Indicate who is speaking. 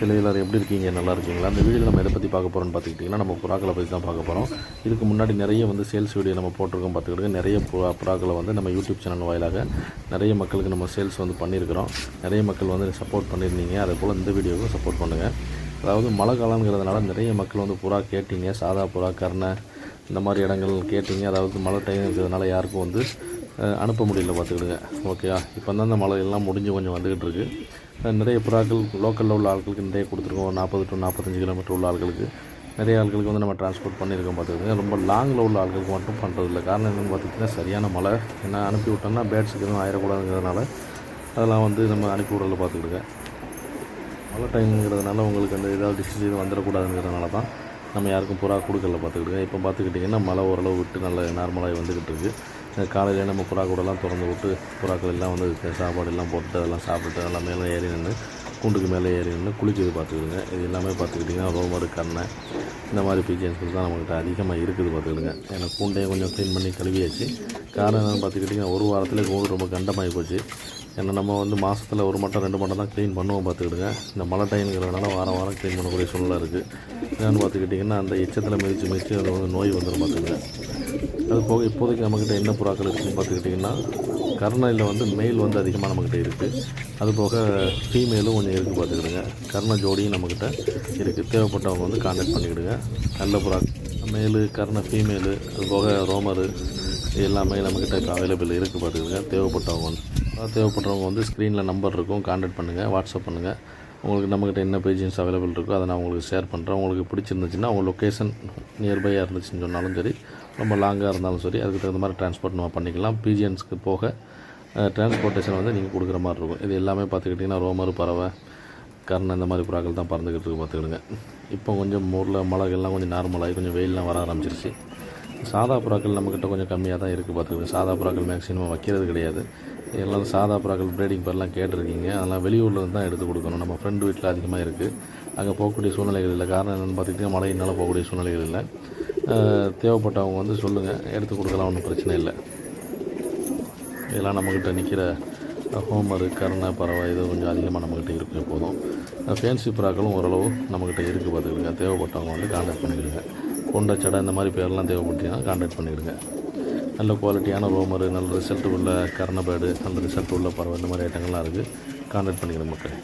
Speaker 1: hello எல்லோரும் எப்படி இருக்கீங்க நல்லா இருக்கீங்களா அந்த வீடியோ நம்ம எதை பற்றி பார்க்க போகிறோம்னு பார்த்துக்கிட்டிங்கன்னா நம்ம புறாக்களை பற்றி தான் பார்க்க போகிறோம் இதுக்கு முன்னாடி நிறைய வந்து சேல்ஸ் வீடியோ நம்ம போட்டிருக்கோம் பார்த்துக்கிட்டு நிறைய புறா புறாக்களை வந்து நம்ம யூடியூப் சேனல் வாயிலாக நிறைய மக்களுக்கு நம்ம சேல்ஸ் வந்து பண்ணியிருக்கிறோம் நிறைய மக்கள் வந்து சப்போர்ட் பண்ணியிருந்தீங்க அதே போல் இந்த வீடியோவுக்கும் சப்போர்ட் பண்ணுங்கள் அதாவது மழை காலங்கிறதுனால நிறைய மக்கள் வந்து புறா கேட்டிங்க சாதா புறா கருணை இந்த மாதிரி இடங்கள் கேட்டிங்க அதாவது மழை டைம் இருக்கிறதுனால யாருக்கும் வந்து அனுப்ப முடியல பார்த்துக்கிடுங்க ஓகேயா இப்போ தான் அந்த மழை எல்லாம் முடிஞ்சு கொஞ்சம் வந்துக்கிட்டு இருக்குது நிறைய புறாக்கள் லோக்கலில் உள்ள ஆட்களுக்கு நிறைய கொடுத்துருக்கோம் நாற்பது டு நாற்பத்தஞ்சு கிலோமீட்டர் உள்ள ஆட்களுக்கு நிறைய ஆட்களுக்கு வந்து நம்ம டிரான்ஸ்போர்ட் பண்ணியிருக்கோம் பார்த்துக்கிங்க ரொம்ப லாங்கில் உள்ள ஆட்களுக்கு மட்டும் பண்ணுறதில்ல காரணம் என்னென்னு பார்த்துக்கிட்டிங்கன்னா சரியான மழை என்ன அனுப்பி விட்டோம்னா பேட்ஸுக்கு எதுவும் ஆயிடக்கூடாதுங்கிறதுனால அதெல்லாம் வந்து நம்ம அனுப்பி விடுறதில் பார்த்துக்கிடுங்க மழை டைம்ங்கிறதுனால உங்களுக்கு அந்த ஏதாவது டிசீஸ் எதுவும் வந்துடக்கூடாதுங்கிறதுனால தான் நம்ம யாருக்கும் புறா கொடுக்கல பார்த்துக்கிட்டுங்க இப்போ பார்த்துக்கிட்டிங்கன்னா மழை ஓரளவு விட்டு நல்ல நார்மலாக வந்துக்கிட்டு இருக்குது காலையில் நம்ம புறா கூடலாம் திறந்து விட்டு புறாக்கள் எல்லாம் வந்து சாப்பாடு எல்லாம் போட்டு அதெல்லாம் சாப்பிட்டு அதெல்லாம் மேலே ஏறி நின்று கூண்டுக்கு மேலே ஏறி நின்று குளிச்சது பார்த்துக்கிடுங்க இது எல்லாமே பார்த்துக்கிட்டிங்கன்னா ரொம்ப கண்ணை இந்த மாதிரி பீச்சன்ஸ்கள் தான் நம்மகிட்ட அதிகமாக இருக்குது பார்த்துக்கிடுங்க ஏன்னா கூண்டையும் கொஞ்சம் க்ளீன் பண்ணி கழுவியாச்சு காரணம் என்னென்னு பார்த்துக்கிட்டிங்கன்னா ஒரு வாரத்தில் கூண்டு ரொம்ப கண்டமாகி போச்சு ஏன்னா நம்ம வந்து மாதத்தில் ஒரு மட்டம் ரெண்டு மட்டம் தான் க்ளீன் பண்ணுவோம் பார்த்துக்கிடுங்க இந்த மழை டைம்ங்கிறதுனால வாரம் வாரம் க்ளீன் பண்ணக்கூடிய சூழ்நிலை இருக்குது என்னென்னு பார்த்துக்கிட்டிங்கன்னா அந்த எச்சத்தில் மிதித்து மிதித்து அது வந்து நோய் வந்துடும் பார்த்துக்கிடுங்க அது போக இப்போதைக்கு நம்மக்கிட்ட என்ன புறாக்கள் இருக்குதுன்னு பார்த்துக்கிட்டிங்கன்னா கர்ணையில் வந்து மெயில் வந்து அதிகமாக நம்மக்கிட்ட இருக்குது அது போக ஃபீமேலும் கொஞ்சம் இருக்குது பார்த்துக்கிடுங்க கர்ண ஜோடியும் நம்மக்கிட்ட இருக்குது தேவைப்பட்டவங்க வந்து காண்டாக்ட் பண்ணிக்கிடுங்க நல்ல புறா மேலு கர்ண ஃபீமேலு அது போக ரோமரு எல்லாமே நம்மக்கிட்ட அவைலபிள் இருக்குது பார்த்துக்கிடுங்க தேவைப்பட்டவங்க வந்து தேவைப்பட்டவங்க வந்து ஸ்க்ரீனில் நம்பர் இருக்கும் காண்டாக்ட் பண்ணுங்கள் வாட்ஸ்அப் பண்ணுங்கள் உங்களுக்கு நம்மக்கிட்ட என்ன பேஜின்ஸ் அவைலபிள் இருக்கோ அதை நான் உங்களுக்கு ஷேர் பண்ணுறேன் உங்களுக்கு பிடிச்சிருந்துச்சுன்னா உங்கள் லொக்கேஷன் நியர்பையாக இருந்துச்சுன்னு சொன்னாலும் சரி ரொம்ப லாங்காக இருந்தாலும் சரி அதுக்கு தகுந்த மாதிரி டிரான்ஸ்போர்ட் நம்ம பண்ணிக்கலாம் பிஜிஎன்ஸ்க்கு போக டிரான்ஸ்போர்ட்டேஷன் வந்து நீங்கள் கொடுக்குற மாதிரி இருக்கும் இது எல்லாமே பார்த்துக்கிட்டிங்கன்னா ரோமர் பறவை கர்ணன் இந்த மாதிரி புறாக்கள் தான் பறந்துக்கிட்டு இருக்கு பார்த்துக்கிடுங்க இப்போ கொஞ்சம் ஊரில் மழைகள்லாம் கொஞ்சம் நார்மலாகி கொஞ்சம் வெயிலெலாம் வர ஆரம்பிச்சிருச்சு சாதா புறாக்கள் நம்மக்கிட்ட கொஞ்சம் கம்மியாக தான் இருக்குது பார்த்துக்கிடுங்க சாதா புறாக்கள் மேக்ஸிமம் வைக்கிறது கிடையாது எல்லாம் சாதா புறாக்கள் ப்ரீடிங் பேர்லாம் கேட்டிருக்கீங்க அதெல்லாம் வெளியூரில் தான் எடுத்து கொடுக்கணும் நம்ம ஃப்ரெண்டு வீட்டில் அதிகமாக இருக்குது அங்கே போகக்கூடிய சூழ்நிலைகள் இல்லை காரணம் என்னென்னு பார்த்துக்கிட்டிங்கன்னா மழையினால் போகக்கூடிய சூழ்நிலைகள் இல்லை தேவைப்பட்டவங்க வந்து சொல்லுங்கள் எடுத்து கொடுக்கலாம் ஒன்றும் பிரச்சனை இல்லை இதெல்லாம் நம்மக்கிட்ட நிற்கிற ஹோமரு கருணை பறவை இது கொஞ்சம் அதிகமாக நம்மக்கிட்ட இருக்கும் எப்போதும் ஃபேன்சி புறாக்களும் ஓரளவு நம்மக்கிட்ட இருக்குது பார்த்துக்கிங்க தேவைப்பட்டவங்க வந்து காண்டாக்ட் பண்ணிக்கிடுங்க கொண்ட சடை இந்த மாதிரி பேரெலாம் தேவைப்பட்டீங்கன்னா காண்டாக்ட் பண்ணிக்கிடுங்க நல்ல குவாலிட்டியான ரோமரு நல்ல ரிசல்ட் உள்ள கர்ணபேடு நல்ல ரிசல்ட் உள்ள பறவை இந்த மாதிரி ஐட்டங்கள்லாம் இருக்குது காண்டாக்ட் பண்ணிக்கிறேன் மக்கள்